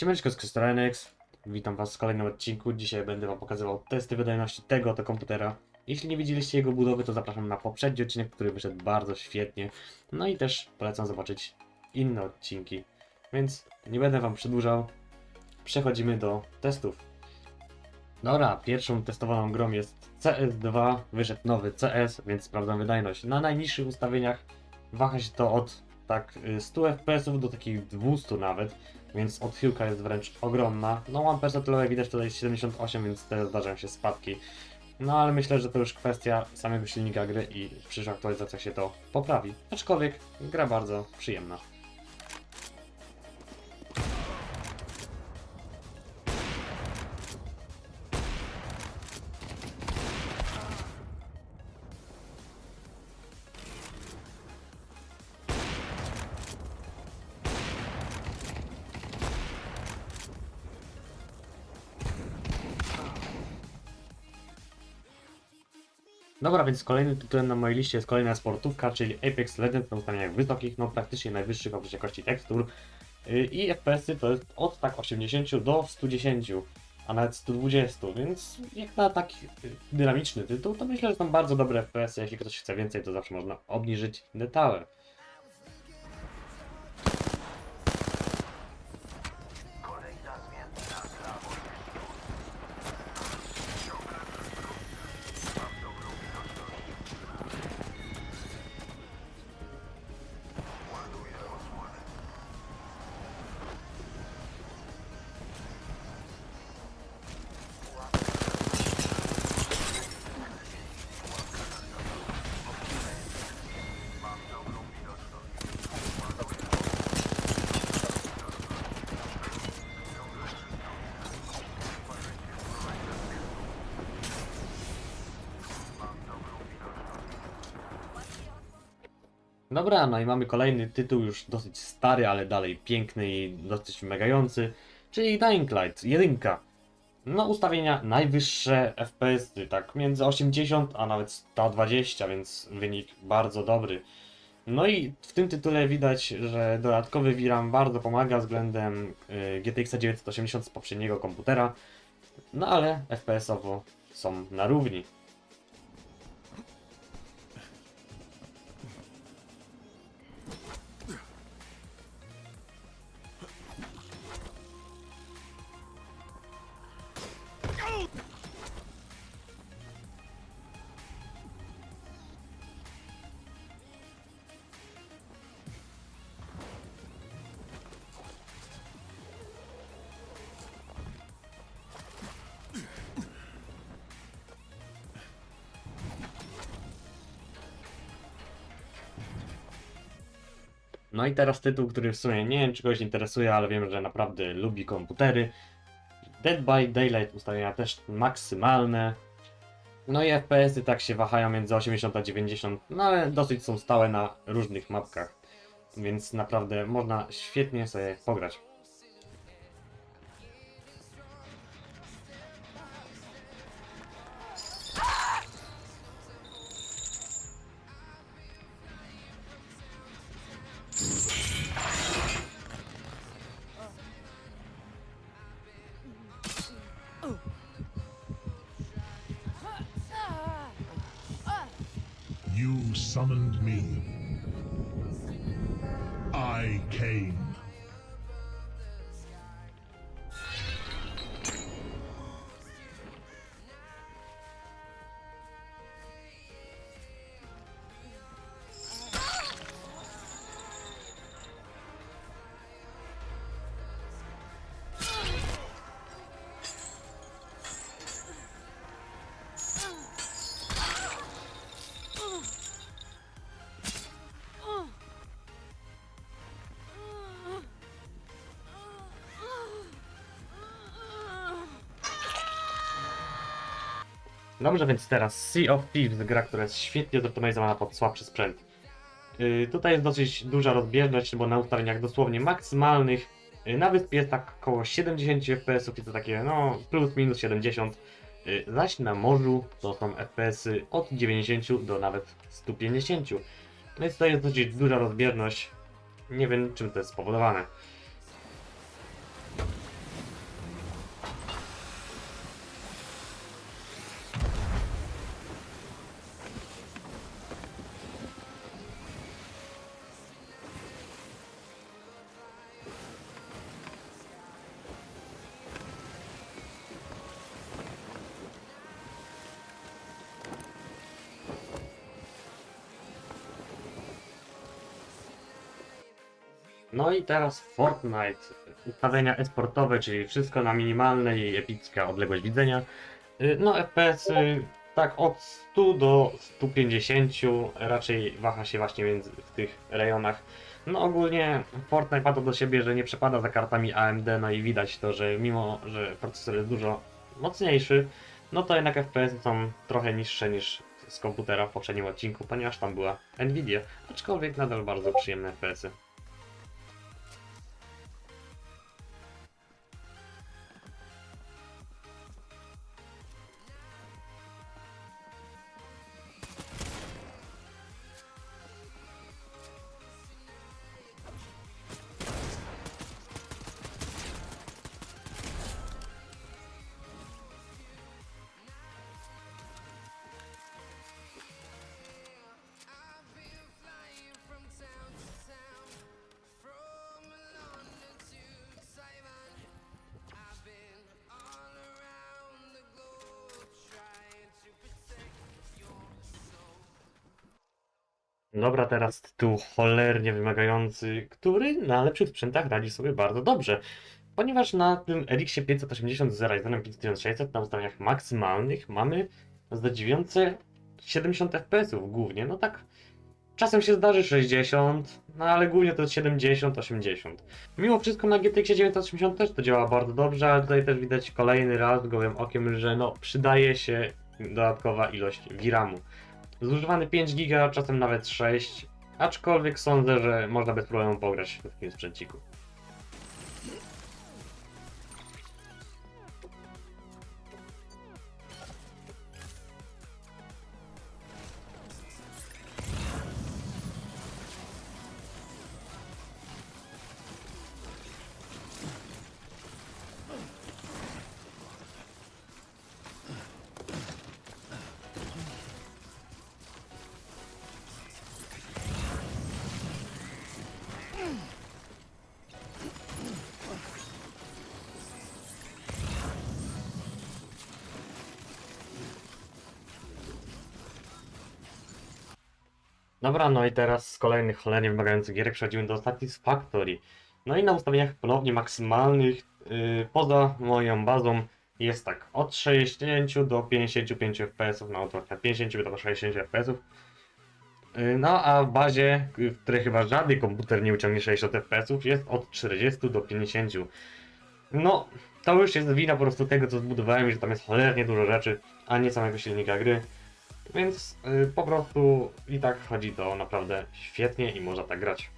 Siemaneczko z Krystalenex. Witam Was w kolejnym odcinku. Dzisiaj będę Wam pokazywał testy wydajności tego oto komputera. Jeśli nie widzieliście jego budowy, to zapraszam na poprzedni odcinek, który wyszedł bardzo świetnie. No i też polecam zobaczyć inne odcinki. Więc nie będę Wam przedłużał. Przechodzimy do testów. Dobra, pierwszą testowaną grą jest CS2. Wyszedł nowy CS, więc sprawdzam wydajność. Na najniższych ustawieniach waha się to od tak y, 100 fps do takich 200 nawet więc odchyłka jest wręcz ogromna. No mam percentowe widać tutaj 78, więc też zdarzają się spadki. No ale myślę, że to już kwestia samego silnika gry i w przyszłych aktualizacjach się to poprawi. Aczkolwiek gra bardzo przyjemna. Dobra, więc kolejnym tytułem na mojej liście jest kolejna sportówka, czyli Apex Legends na ustawieniach wysokich, no praktycznie najwyższych oprócz jakości tekstur. Yy, I FPS-y to jest od tak 80 do 110, a nawet 120, więc jak na taki yy, dynamiczny tytuł, to myślę, że są bardzo dobre FPS-y. Jeśli ktoś chce więcej, to zawsze można obniżyć detale. Dobra, no i mamy kolejny tytuł, już dosyć stary, ale dalej piękny i dosyć wymagający, czyli Dying Light 1. No, ustawienia najwyższe FPS, -y, tak między 80 a nawet 120, więc wynik bardzo dobry. No i w tym tytule widać, że dodatkowy VRAM bardzo pomaga względem y, GTX 980 z poprzedniego komputera, no ale FPS-owo są na równi. No i teraz tytuł, który w sumie nie wiem czy kogoś interesuje, ale wiem, że naprawdę lubi komputery. Dead by Daylight ustawienia też maksymalne. No i FPS-y tak się wahają między 80 a 90, no ale dosyć są stałe na różnych mapkach. Więc naprawdę można świetnie sobie pograć. You summoned me. I came. Dobrze, więc teraz Sea of Thieves, gra, która jest świetnie zoptymalizowana pod słabszy sprzęt. Yy, tutaj jest dosyć duża rozbieżność, bo na ustawieniach dosłownie maksymalnych yy, na wyspie jest tak około 70 fps i to takie no plus minus 70. Yy, zaś na morzu to są FPS-y od 90 do nawet 150. Więc to jest dosyć duża rozbieżność. Nie wiem czym to jest spowodowane. No i teraz Fortnite. Ustawienia esportowe, czyli wszystko na minimalnej epicka odległość widzenia. Y, No FPS y, tak od 100 do 150 raczej waha się właśnie między, w tych rejonach. No ogólnie Fortnite ma to do siebie, że nie przepada za kartami AMD, no i widać to, że mimo, że procesor jest dużo mocniejszy, no to jednak FPS są trochę niższe niż z komputera w poprzednim odcinku, ponieważ tam była Nvidia, aczkolwiek nadal bardzo przyjemne FPS-y. Dobra, teraz tytuł cholernie wymagający, który na lepszych sprzętach radzi sobie bardzo dobrze. Ponieważ na tym RX 580 z Ryzenem 5600 na ustawieniach maksymalnych mamy zdziwiające 70 fps głównie. No tak, czasem się zdarzy 60, no ale głównie to jest 70, 80. Mimo wszystko na GTX 980 też to działa bardzo dobrze, ale tutaj też widać kolejny raz gołym okiem, że no przydaje się dodatkowa ilość VRAMu. Zużywany 5 giga, czasem nawet 6, aczkolwiek sądzę, że można bez problemu pograć w takim sprzęciku. Dobra, no i teraz z kolejnych cholernie wymagających gierek przechodzimy do Satisfactory. No i na ustawieniach ponownie maksymalnych, yy, poza moją bazą, jest tak, od 60 do 55 fps, to od 50 do 60 fps. Yy, No a w bazie, y, w której chyba żaden komputer nie uciągnie 60 fps, jest od 40 do 50. No, to już jest wina po prostu tego, co zbudowałem, że tam jest cholernie dużo rzeczy, a nie samego silnika gry. Więc y, po prostu i tak chodzi to naprawdę świetnie i można tak grać.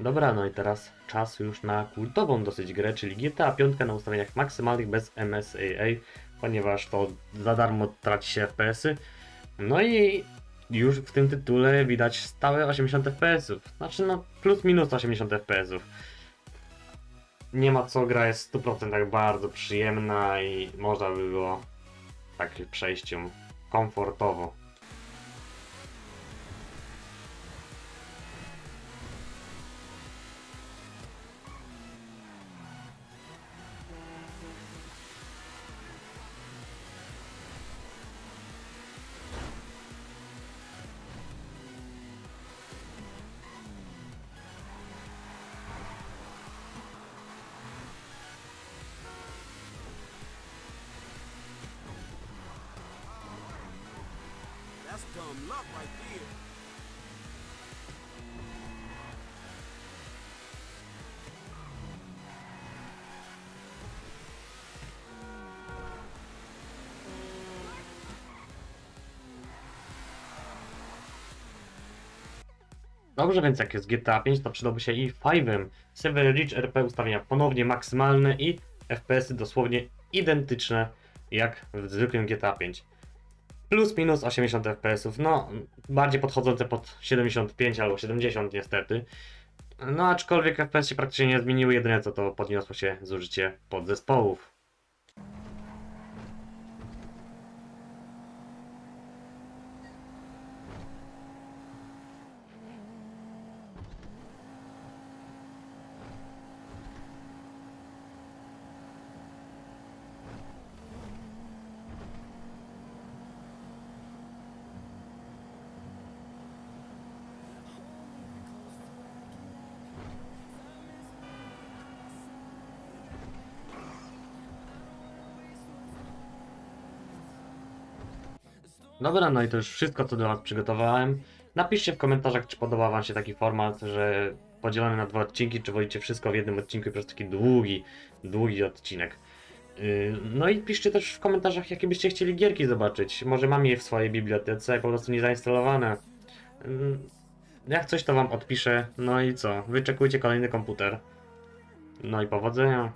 Dobra, no i teraz czas już na kultową dosyć grę, czyli GTA 5 na ustawieniach maksymalnych bez MSAA, ponieważ to za darmo traci się FPS-y. No i już w tym tytule widać stałe 80 FPS-ów. Znaczy no plus minus 80 FPS-ów. Nie ma co, gra jest w 100% bardzo przyjemna i można by było tak przejść ją komfortowo. Some luck right there. Dobrze, więc jak jest GTA 5, to przydałby się i 5. Server Reach RP ustawienia ponownie maksymalne i FPS-y dosłownie identyczne jak w zwykłym GTA 5. Plus minus 80 FPS-ów, no bardziej podchodzące pod 75 albo 70 niestety. No aczkolwiek FPS się praktycznie nie zmieniły, jedyne co to podniosło się zużycie podzespołów. Dobra, no i to już wszystko, co dla Was przygotowałem. Napiszcie w komentarzach, czy podoba Wam się taki format, że podzielony na dwa odcinki, czy wolicie wszystko w jednym odcinku prostu taki długi, długi odcinek. Yy, No i piszcie też w komentarzach, jakie byście chcieli gierki zobaczyć. Może mam je w swojej bibliotece, po prostu nie zainstalowane. Yy, Jak coś, to Wam odpiszę. No i co? Wyczekujcie kolejny komputer. No i powodzenia.